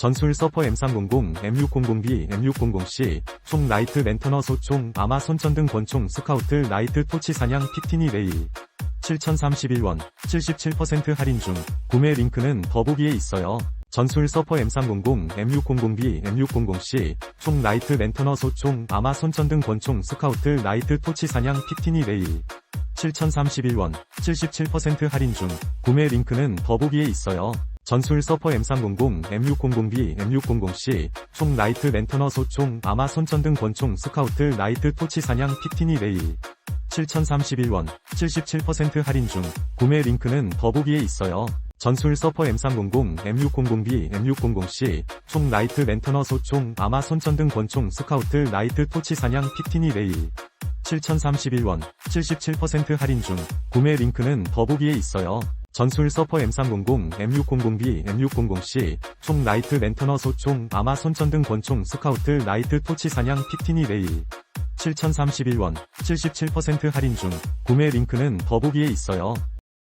전술 서퍼 M300, M600B, M600C, 총 라이트 랜터너 소총, 아마 손전등 권총 스카우트 라이트 토치 사냥 피티니 레일. 7031원, 77% 할인 중. 구매 링크는 더보기에 있어요. 전술 서퍼 M300, M600B, M600C, 총 라이트 랜터너 소총, 아마 손전등 권총 스카우트 라이트 토치 사냥 피티니 레일. 7031원, 77% 할인 중. 구매 링크는 더보기에 있어요. 전술 서퍼 M300, M600B, M600C, 총 라이트 랜터너 소총, 아마 손전등 권총 스카우트 라이트 토치 사냥 피티니 레일. 7031원, 77% 할인 중. 구매 링크는 더보기에 있어요. 전술 서퍼 M300, M600B, M600C, 총 라이트 랜터너 소총, 아마 손전등 권총 스카우트 라이트 토치 사냥 피티니 레일. 7031원, 77% 할인 중. 구매 링크는 더보기에 있어요. 전술 서퍼 M300, M600B, M600C, 총 라이트 랜터너 소총, 아마 손전등 권총 스카우트 라이트 토치 사냥 피티니 레일. 7031원, 77% 할인 중. 구매 링크는 더보기에 있어요.